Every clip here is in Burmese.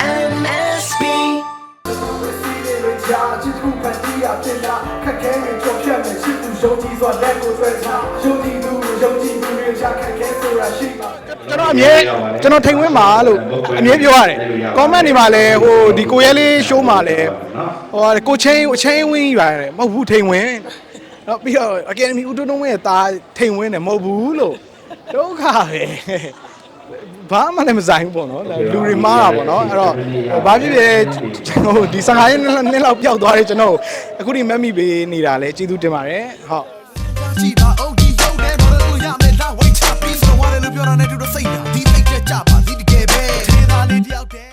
MSB ရာချစ်ခုဖန်တီးရပြင်တာခက်ခဲရင်ကြော်ဖြတ်မယ်ချစ်သူယုံကြည်စွာလက်ကိုဆွဲထားယုံကြည်သူယုံကြည်သူတွေရှာခက်ခဲဆိုတာရှိပါကျွန်တော်အမြဲကျွန်တော်ထိန်ဝင်းပါလို့အမြဲပြောရတယ် comment တွေမှာလည်းဟိုဒီကိုရဲလေး show မှာလည်းဟိုကိုချင်းအချင်းဝင်းကြီးပါတယ်မဟုတ်ဘူးထိန်ဝင်းတော့ပြီးတော့ academy ဦးတုံးတုံးရဲ့တာထိန်ဝင်းတယ်မဟုတ်ဘူးလို့ဒုက္ခပဲဘာ မှလည်းမဆိုင်ဘူးပေါ့နော်လူတွေမားတာပေါ့နော်အဲ့တော့ဘာဖြစ်ဖြစ်ဟိုဒီ15ရက်နှစ်လောက်ပျောက်သွားတယ်ကျွန်တော်အခုဒီမက်မိပေးနေတာလဲကျေးဇူးတင်ပါတယ်ဟုတ်ကြည့်ပါအုတ်ဒီရုပ်နဲ့ဘာလို့ရမယ်လာဝိတ်ချပြီးဆိုတော့လည်းပြောတာနဲ့တူတော့စိတ်ဓာတ်ဒီစိတ်ကြကြပါဒီတကယ်ပဲထေးသားလေးတယောက်တည်း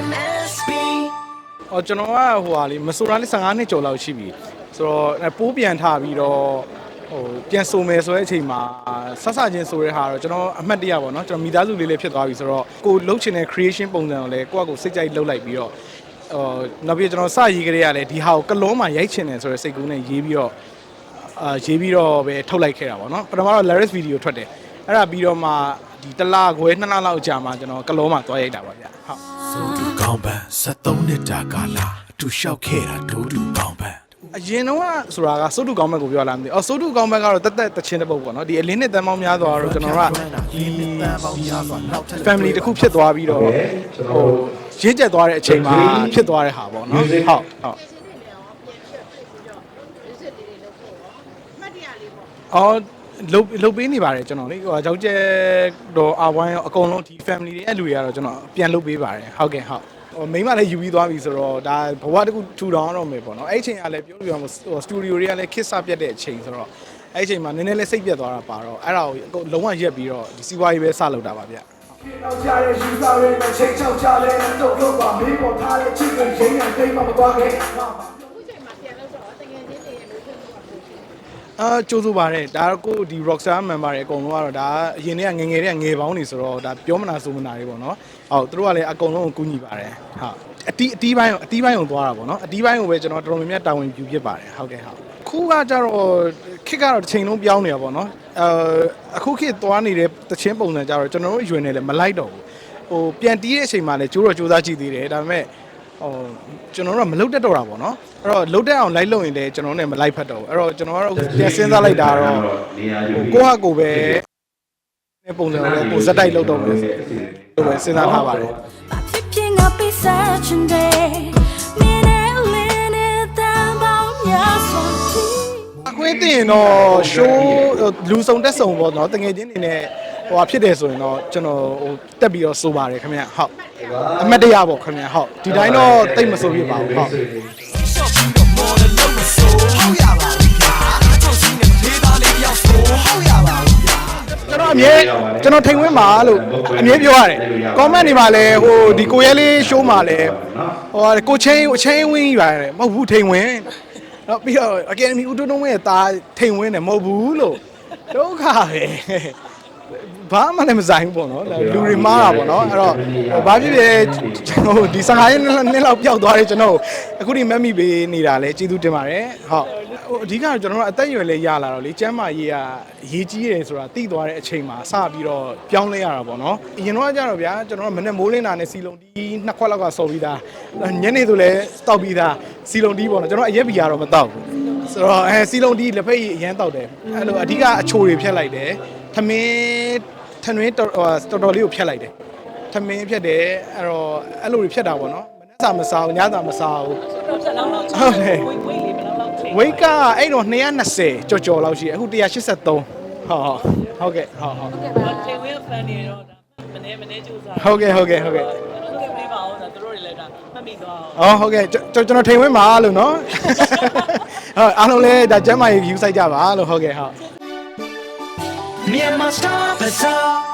MSB ။အော်ကျွန်တော်ကဟိုဟာလေမဆိုရလေး15နှစ်ကျော်လောက်ရှိပြီ။ဆိုတော့အဲပိုးပြန်ထပြီးတော့ ဟိုပြန်ဆိုမယ်ဆိုတဲ့အချိန်မှာဆက်ဆချင်းဆိုတဲ့ဟာတော့ကျွန်တော်အမှတ်တရပါတော့ကျွန်တော်မိသားစုလေးလေးဖြစ်သွားပြီဆိုတော့ကိုလှုပ်ချင်တဲ့ creation ပုံစံကိုလည်းကိုယ့်အကိုစိတ်ကြိုက်လှုပ်လိုက်ပြီးတော့ဟိုနောက်ပြီးကျွန်တော်စရေးကြရလဲဒီဟာကိုကလုံးမှာရိုက်ချင်တယ်ဆိုတဲ့စိတ်ကူးနဲ့ရေးပြီးတော့အာရေးပြီးတော့ပဲထုတ်လိုက်ခဲ့တာပေါ့နော်ပထမတော့ Laris video ထွက်တယ်အဲ့ဒါပြီးတော့မှဒီတစ်လခွဲနှစ်လလောက်ကြာမှကျွန်တော်ကလုံးမှာသွားရိုက်တာပါဗျဟုတ်ဆိုတူကောင်းပန်း73နှစ်တာကာလအတူလျှောက်ခဲ့တာဒိုးတူကောင်းပန်း အရင်တော့ကဆိုတာကစိုးတူကောင်းဘက်ကိုပြောလာမသိဘူးအော်စိုးတူကောင်းဘက်ကတော့တက်တက်တချင်းတစ်ပုတ်ပေါ့နော်ဒီအလင်းနဲ့တန်ပေါင်းများသွားတော့ကျွန်တော်ကဒီ family တစ်ခုဖြစ်သွားပြီးတော့ဟိုရင့်ကျက်သွားတဲ့အချိန်မှာဖြစ်သွားတဲ့ဟာပေါ့နော်ဟုတ်ဟုတ်အော်လုတ်လုတ်ပေးနေပါတယ်ကျွန်တော်လေဟိုကြောက်ကျဲတော့အဝိုင်းရောအကုန်လုံးဒီ family တွေအဲ့လူတွေကတော့ကျွန်တော်ပြန်လုတ်ပေးပါတယ်ဟုတ်ကဲ့ဟုတ်ဟို မိမလည်းယူပြီးသွားပြီဆိုတော့ဒါဘဝတစ်ခုထူထောင်ရတော့မယ်ပေါ့နော်အဲ့အချိန်ကလည်းပြောလို့ရမှာဟိုစတူဒီယိုတွေကလည်းခစ်စပြတ်တဲ့အချိန်ဆိုတော့အဲ့အချိန်မှာနည်းနည်းလေးစိတ်ပြတ်သွားတာပါတော့အဲ့ဒါကိုအကုန်လုံးဝရက်ပြီးတော့ဒီစီးပွားရေးပဲစလုပ်တာပါဗျနောက်ကြတဲ့ယူဆတွေနဲ့ချိန်ချောက်ကြလဲတော့တော့ပါမင်းပေါ်ထားတဲ့ချစ်ကိုရင်းနဲ့တိတ်မှမသွားခဲ့ငါပါ အာကြိုးစိုးပါတယ်ဒါကကိုဒီ Rockstar member တွေအကုန်လုံးကတော့ဒါအရင်တည်းကငယ်ငယ်တည်းကငယ်ပေါင်းနေဆိုတော့ဒါပြောမနာဆိုမနာတွေပေါ့နော်ဟုတ်သူတို့ကလည်းအကုန်လုံးကိုကူညီပါတယ်ဟုတ်အတီးအတီးပိုင်းကိုအတီးပိုင်းကိုသွားတာပေါ့နော်အတီးပိုင်းကိုပဲကျွန်တော်တော်တော်များများတာဝန်ယူဖြစ်ပါတယ်ဟုတ်ကဲ့ဟုတ်ခုကကြတော့ခစ်ကတော့တစ်ချိန်လုံးပြောင်းနေတာပေါ့နော်အဲအခုခေတ်သွားနေတဲ့တချင်းပုံစံကြတော့ကျွန်တော်တို့ယူနေလည်းမလိုက်တော့ဘူးဟိုပြန်တီးတဲ့အချိန်မှာလည်းကြိုးတော့ကြိုးစားကြည့်သေးတယ်ဒါပေမဲ့ ဟိုကျွန်တော်တို့ကမလုတ်တက်တော့တာပေါ့နော်အဲ့တော့လုတ်တက်အောင်လိုက်လို့ရင်လည်းကျွန်တော်တို့ ਨੇ မလိုက်ဖတ်တော့ဘူးအဲ့တော့ကျွန်တော်ကတော့ပြန်စဉ်းစားလိုက်တာတော့ဟိုကိုယ့်ဟာကိုယ်ပဲနဲ့ပုံစံကိုလည်းကိုယ်ဇက်တိုက်လုတ်တော့မယ်လို့ပဲစဉ်းစားထားပါတယ် Picking up a searching day. Minute, minute, down, down, yes, one, two. အခွင့်တင်ရင်တော့ show လူစုံတက်စုံပေါ့နော်တငယ်ချင်းတွေနဲ့ ဟိုဟာဖြစ်တယ်ဆိုရင်တော့ကျွန်တော်ဟိုတက်ပြီးတော့စိုးပါတယ်ခင်ဗျဟုတ်အမတ်တရပေါ့ခင်ဗျဟုတ်ဒီတိုင်းတော့တိတ်မစိုးဖြစ်ပါဘူးဟုတ်ရှော့ပြီးတော့မော်ဒယ်လုံးမဆိုးဟုတ်ရပါဘူးဗျာအထောက်ရှိနေထေးသားလေးတယောက်ဆိုဟုတ်ရပါဘူးဗျာကျွန်တော်အမြဲကျွန်တော်ထိန်ဝင်းပါလို့အမြဲပြောရတယ် comment တွေမှာလည်းဟိုဒီကိုရဲလေး show မှာလည်းဟိုကိုချင်းအချင်းဝင်းကြီးပါတယ်မဟုတ်ဘူးထိန်ဝင်းတော့ပြီးတော့ academy ဦးတုံးတုံးရဲ့တာထိန်ဝင်းတယ်မဟုတ်ဘူးလို့ဒုက္ခပဲ ဘာမှလည်းမဆိုင်ဘူးပေါ့နော်လူတွေမားတာပေါ့နော်အဲ့တော့ဘာဖြစ်ဖြစ်ဟိုဒီ15ရက်နှစ်လောက်ပျောက်သွားတယ်ကျွန်တော်အခုဒီမက်မိပေးနေတာလဲကျေးဇူးတင်ပါတယ်ဟုတ်ဟိုအဓိကတော့ကျွန်တော်တို့အသက်အရွယ်လေးရလာတော့လေကျမ်းမာရေးကအရေးကြီးတယ်ဆိုတာသိသွားတဲ့အချိန်မှာစပြီးတော့ပြောင်းလဲရတာပေါ့နော်အရင်တော့ကကြတော့ဗျာကျွန်တော်တို့မနေ့မိုးလင်းတာနဲ့စီလုံးတီးနှစ်ခွက်လောက်ကစော်ပြီးသားညနေဆိုလဲတောက်ပြီးသားစီလုံးတီးပေါ့နော်ကျွန်တော်အရက်ဘီယာတော့မတောက်ဘူးဆိုတော့အဲစီလုံးတီးလက်ဖက်ရည်အရင်တောက်တယ်အဲ့လိုအဓိကအချိုတွေဖြတ်လိုက်တယ် သမင်းထနွင်းတော်တော်တော်လေးကိုဖြတ်လိုက်တယ်သမင်းဖြတ်တယ်အဲ့တော့အဲ့လိုတွေဖြတ်တာပေါ့နော်မနေ့စာမစားဘူးညစာမစားဘူးဟုတ်တယ်ဝိတ်ကအဲ့တော့220ကြော်ကြော်လောက်ရှိတယ်အခု183ဟုတ်ဟုတ်ကဲ့ဟုတ်ဟုတ်ချိန်ဝင်းဖန်နေတော့ဒါမနေမနေကြိုးစားဟုတ်ကဲ့ဟုတ်ကဲ့ဟုတ်ကဲ့ဟုတ်ကဲ့ပြပါအောင်ဒါသူတို့တွေလည်းဒါမှတ်မိသွားအောင်အော်ဟုတ်ကဲ့ကျွန်ကျွန်တော်ထိန်ဝင်းပါလို့နော်ဟုတ်အားလုံးလည်းဒါကျမ်းမာရေး view site ကြပါလို့ဟုတ်ကဲ့ဟုတ် Me and my star bizarre.